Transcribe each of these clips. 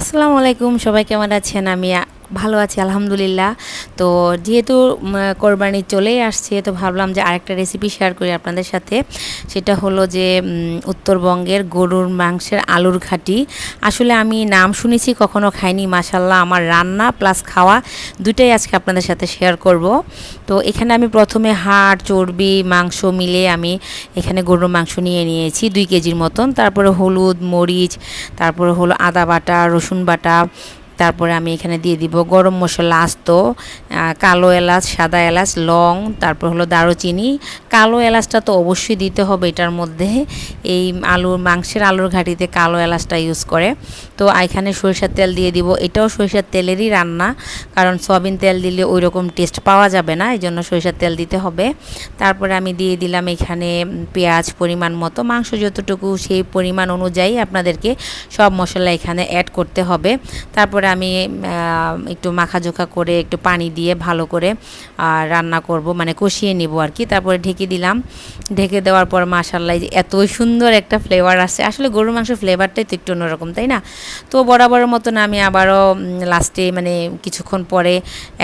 আসসালামু আলাইকুম সবাই কেমন আছেন? আমি ভালো আছি, আলহামদুলিল্লাহ। তো যেহেতু কোরবানি চলেই আসছে, তো ভাবলাম যে আরেকটা রেসিপি শেয়ার করি আপনাদের সাথে। সেটা হলো যে উত্তরবঙ্গের গরুর মাংসের আলুর ঘাটি। আসলে আমি নাম শুনেছি, কখনো খাইনি মাসাল্লাহ আমার রান্না প্লাস খাওয়া দুটাই আজকে আপনাদের সাথে শেয়ার করব। তো এখানে আমি প্রথমে হাড়, চর্বি, মাংস মিলে আমি এখানে গরুর মাংস নিয়ে নিয়েছি, দুই কেজির মতন। তারপরে হলুদ, মরিচ, তারপরে হলো আদা বাটা, রসুন বাটা তারপরে আমি এখানে দিয়ে দিব গরম মশলা, আস্ত কালো এলাচ, সাদা এলাচ, লং, তারপর হলো দারুচিনি। কালো এলাচটা তো অবশ্যই দিতে হবে এটার মধ্যে। এই আলুর, মাংসের আলুর ঘাটিতে কালো এলাচটা ইউজ করে। তো এখানে সরিষার তেল দিয়ে দিব। এটাও সরিষার তেলেরই রান্না, কারণ সয়াবিন তেল দিলে ওই রকম টেস্ট পাওয়া যাবে না এই জন্য সরিষার তেল দিতে হবে। তারপরে আমি দিয়ে দিলাম এখানে পেঁয়াজ পরিমাণ মতো। মাংস যতটুকু সেই পরিমাণ অনুযায়ী আপনাদেরকে সব মশলা এখানে অ্যাড করতে হবে। তারপরে আমি একটু মাখাজোখা করে, একটু পানি দিয়ে ভালো করে রান্না করব মানে কষিয়ে নিব আর কি। তারপরে ঢেকে দিলাম। ঢেকে দেওয়ার পর মাসাল্লাহ এত সুন্দর একটা ফ্লেভার আসছে। আসলে গরুর মাংসের ফ্লেভারটাই তো একটু অন্যরকম, তাই না? তো বরাবরের মতন আমি আবারও লাস্টে মানে কিছুক্ষণ পরে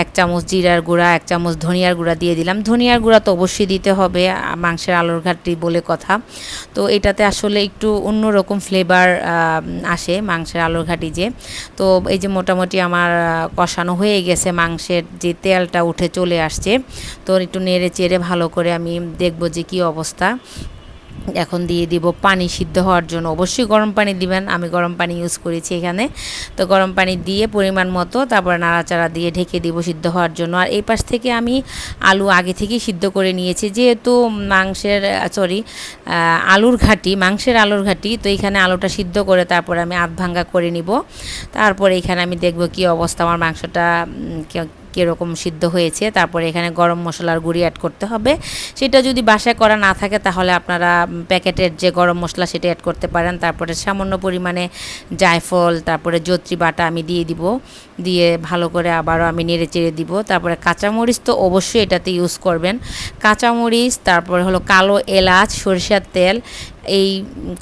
এক চামচ জিরার গুঁড়া, এক চামচ ধনিয়ার গুঁড়া দিয়ে দিলাম। ধনিয়ার গুঁড়া তো অবশ্যই দিতে হবে মাংসের আলুর ঘাটটি বলে কথা। তো এটাতে আসলে একটু অন্যরকম ফ্লেভার আসে মাংসের আলুর ঘাটি যে। তো এই যে মোটামুটি আমার কষানো হয়ে গেছে। মাংসের যে তেলটা উঠে চলে আসছে, তো একটু নেড়ে চেড়ে ভালো করে আমি দেখব যে কি অবস্থা। এখন দিয়ে দিব পানি সিদ্ধ হওয়ার জন্য। অবশ্যই গরম পানি দিবেন, আমি গরম পানি ইউজ করেছি এখানে। তো গরম পানি দিয়ে পরিমাণ মতো তারপরে নাড়াচাড়া দিয়ে ঢেকে দিব সিদ্ধ হওয়ার জন্য। আর এই পাশ থেকে আমি আলু আগে থেকেই সিদ্ধ করে নিয়েছি, যেহেতু মাংসের সরি আলুর ঘাটি, মাংসের আলুর ঘাটি, তো এখানে আলুটা সিদ্ধ করে তারপরে আমি আধ ভাঙ্গা করে নিব। তারপরে এখানে আমি দেখব কি অবস্থা, আমার মাংসটা কীরকম সিদ্ধ হয়েছে, তারপরে এখানে গরম মশলার গুঁড়ি অ্যাড করতে হবে। সেটা যদি বাসায় করা না থাকে, তাহলে আপনারা প্যাকেটের যে গরম মশলা সেটা অ্যাড করতে পারেন। তারপরে সামান্য পরিমাণে জায়ফল, তারপরে জত্রি বাটা আমি দিয়ে দিব। দিয়ে ভালো করে আবারও আমি নেড়ে চেড়ে দিব। তারপরে কাঁচামরিচ তো অবশ্যই এটাতে ইউজ করবেন। কাঁচামরিচ, তারপরে হলো কালো এলাচ, সরিষার তেল এই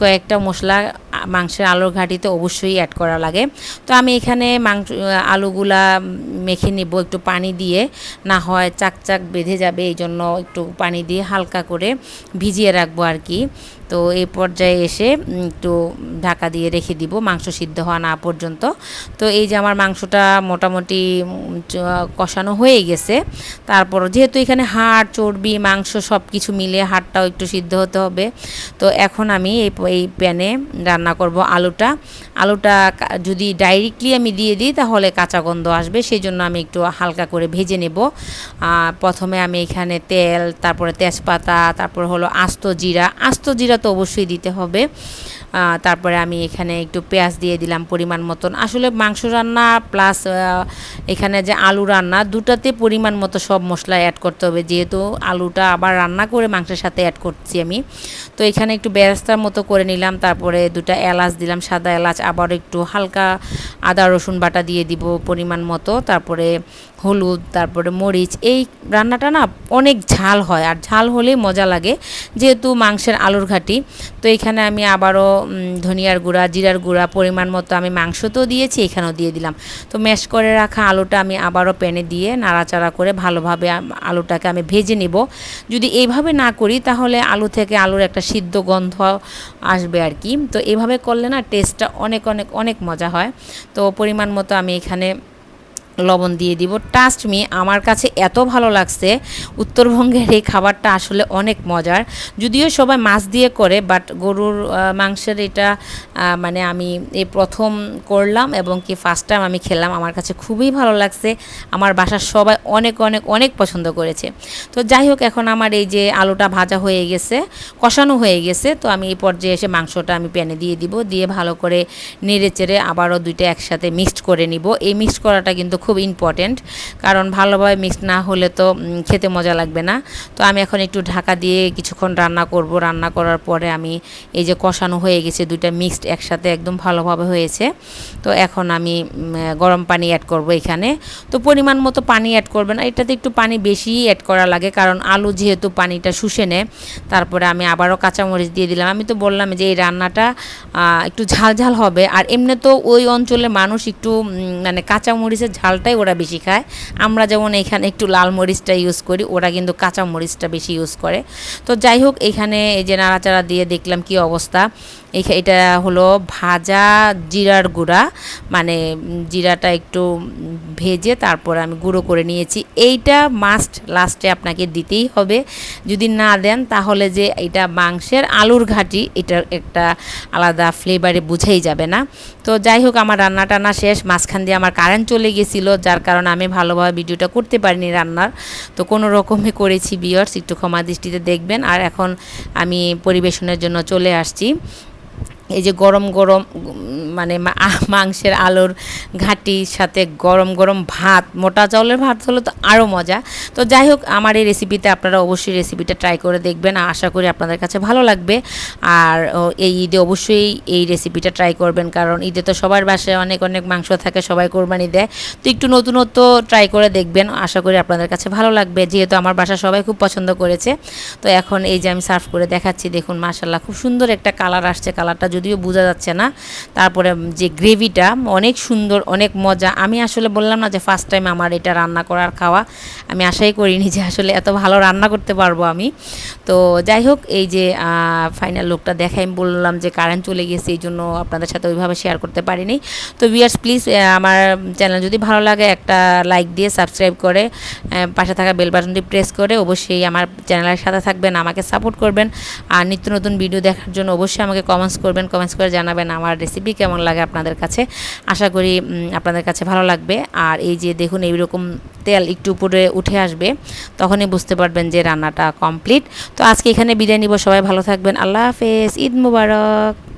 কয়েকটা মশলা, মাংসের আলুর ঘাটিতে অবশ্যই অ্যাড করা লাগে। তো আমি এখানে মাংস, আলুগুলা মেখে নিব একটু পানি দিয়ে। না হয় চাক চাক বেঁধে যাবে, এই জন্য একটু পানি দিয়ে হালকা করে ভিজিয়ে রাখব আর কি। তো এই পর্যায়ে এসে একটু ঢাকা দিয়ে রেখে দিব, মাংস সিদ্ধ হওয়া না পর্যন্ত। তো এই যে আমার মাংসটা মোটামুটি কষানো হয়ে গেছে। তারপর যেহেতু এখানে হাড়, চর্বি, মাংস সব কিছু মিলে হাড়টাও একটু সিদ্ধ হতে হবে। তো এখন আমি এই এই প্যানে রান্না করব আলুটা। আলুটা যদি ডাইরেক্টলি আমি দিয়ে দিই তাহলে কাঁচা গন্ধ আসবে সেই জন্য আমি একটু হালকা করে ভেজে নেব। প্রথমে আমি এখানে তেল, তারপরে তেজপাতা, তারপর হলো আস্ত জিরা। আস্ত জিরা তো অবশ্যই দিতে হবে। তারপরে আমি এখানে একটু পেঁয়াজ দিয়ে দিলাম পরিমাণ মতন। আসলে মাংস রান্না প্লাস এখানে যে আলু রান্না, দুটাতে পরিমাণ মতো সব মশলা অ্যাড করতে হবে। যেহেতু আলুটা আবার রান্না করে মাংসের সাথে অ্যাড করছি আমি। তো এখানে একটু বেরেস্তার মতো করে নিলাম, তারপরে দুটা এলাচ দিলাম, সাদা এলাচ, আবার একটু হালকা আদা, রসুন বাটা দিয়ে দিব পরিমাণ মতো। তারপরে হলুদ, তারপরে মরিচ, এই রান্নাটা না অনেক ঝাল হয়, আর ঝাল হলেই মজা লাগে। যেহেতু মাংসের আলুর ঘাটি, তো এখানে আমি আবারও ধনিয়ার গুঁড়া, জিরার গুঁড়া, পরিমাণ মতো আমি মাংস মাংসতেও দিয়েছি, এখানেও দিয়ে দিলাম। তো ম্যাশ করে রাখা আলুটা আমি আবারও প্যানে দিয়ে নাড়াচাড়া করে ভালোভাবে আলুটাকে আমি ভেজে নেব। যদি এইভাবে না করি, তাহলে আলু থেকে আলুর একটা সিদ্ধ গন্ধ আসবে আর কি। তো এভাবে করলে না টেস্টটা অনেক অনেক অনেক মজা হয়। তো পরিমাণ মতো আমি এখানে লবণ দিয়ে দিব। টাস্ট মি আমার কাছে এত ভালো লাগছে। উত্তরবঙ্গের এই খাবারটা আসলে অনেক মজার। যদিও সবাই মাছ দিয়ে করে বাট গরুর মাংসের এটা মানে আমি এই প্রথম করলাম এবং কি ফার্স্ট টাইম আমি খেলাম। আমার কাছে খুবই ভালো লাগছে। আমার বাসার সবাই অনেক অনেক অনেক পছন্দ করেছে। তো যাই হোক, এখন আমার এই যে আলুটা ভাজা হয়ে গেছে, কষানো হয়ে গেছে, তো আমি এই পর্যায়ে এসে মাংসটা আমি প্যানে দিয়ে দিব। দিয়ে ভালো করে নেড়ে চেড়ে আবারও দুইটা একসাথে মিক্সড করে নিব। এই মিক্সড করাটা কিন্তু খুব ইম্পর্টেন্ট কারণ ভালোভাবে মিক্স না হলে তো খেতে মজা লাগবে না। তো আমি এখন একটু ঢাকা দিয়ে কিছুক্ষণ রান্না করব। রান্না করার পরে আমি এই যে কষানো হয়ে গেছে, দুইটা মিক্সড একসাথে একদম ভালোভাবে হয়েছে। তো এখন আমি গরম পানি অ্যাড করব এখানে। তো পরিমাণ মতো পানি অ্যাড করবেন এটাতে একটু পানি বেশি অ্যাড করা লাগে, কারণ আলু যেহেতু পানিটা শুষে নেয়, তারপরে আমি আবারও কাঁচামরিচ দিয়ে দিলাম। আমি তো বললাম যে এই রান্নাটা একটু ঝাল ঝাল হবে। আর এমনি তো ওই অঞ্চলে মানুষ একটু মানে কাঁচামরিচের ঝালটাই ওরা বেশি খায়। আমরা যেমন এখানে একটু লাল মরিচটা ইউজ করি, ওরা কিন্তু কাঁচা মরিচটা বেশি ইউজ করে। তো যাই হোক, এখানে এই যে নাড়াচাড়া দিয়ে দেখলাম কি অবস্থা। এটা হলো ভাজা জিরার গুঁড়া। মানে জিরাটা একটু ভেজে তারপর আমি গুঁড়ো করে নিয়েছি। এইটা মাস্ট লাস্টে আপনাকে দিতেই হবে। যদি না দেন তাহলে যে এটা মাংসের আলুর ঘাটি, এটার একটা আলাদা ফ্লেভারে বুঝেই যাবে না। তো যাই হোক, আমার রান্না টান্না শেষ। মাঝখান দিয়ে আমার কারেন্ট চলে গেছিল। যার কারণে আমি ভালোভাবে ভিডিওটা করতে পারিনি রান্নার। তো কোনো রকমে করেছি বিয়ার্স একটু ক্ষমা দৃষ্টিতে দেখবেন। আর এখন আমি পরিবেশনের জন্য চলে আসছি। এই যে গরম গরম মানে মাংসের আলুর ঘাটির সাথে গরম গরম ভাত, মোটা চাউলের ভাত হলে তো আরও মজা। তো যাই হোক, আমার এই রেসিপিতে আপনারা অবশ্যই রেসিপিটা ট্রাই করে দেখবেন, আশা করি আপনাদের কাছে ভালো লাগবে। আর এই ঈদে অবশ্যই এই রেসিপিটা ট্রাই করবেন, কারণ ঈদে তো সবার বাসায় অনেক অনেক মাংস থাকে, সবাই কোরবানি দেয়। তো একটু নতুনত্ব ট্রাই করে দেখবেন, আশা করি আপনাদের কাছে ভালো লাগবে, যেহেতু আমার বাসা সবাই খুব পছন্দ করেছে। তো এখন এই যে আমি সার্ভ করে দেখাচ্ছি, দেখুন মাশাল্লাহ খুব সুন্দর একটা কালার আসছে কালারটা যদিও বোঝা যাচ্ছে না। তারপরে যে গ্রেভিটা, অনেক সুন্দর, অনেক মজা। আমি আসলে বললাম না যে ফার্স্ট টাইম আমার এটা রান্না করার খাওয়া। আমি আশাই করিনি যে আসলে এত ভালো রান্না করতে পারব আমি। তো যাই হোক, এই যে ফাইনাল লোকটা দেখাই। আমি বললাম যে কারেন্ট চলে গেছে, এই জন্য আপনাদের সাথে ওইভাবে শেয়ার করতে পারিনি। তো ভিয়ার্স প্লিজ আমার চ্যানেল যদি ভালো লাগে, একটা লাইক দিয়ে সাবস্ক্রাইব করে পাশে থাকা বেল বাটনটি প্রেস করে, অবশ্যই আমার চ্যানেলের সাথে থাকবেন, আমাকে সাপোর্ট করবেন। আর নিত্য নতুন ভিডিও দেখার জন্য অবশ্যই আমাকে কমেন্টস করবেন। কমেন্টস করে জানাবেন আমার রেসিপি কেমন লাগে আপনাদের কাছে। আশা করি আপনাদের কাছে ভালো লাগবে। আর এই যে দেখুন, এইরকম তেল একটু উপরে উঠে আসবে, তখনই বুঝতে পারবেন যে রান্নাটা কমপ্লিট তো আজকে এখানে বিদায় নিব। সবাই ভালো থাকবেন। আল্লাহ হাফেজ। ঈদ মুবারক।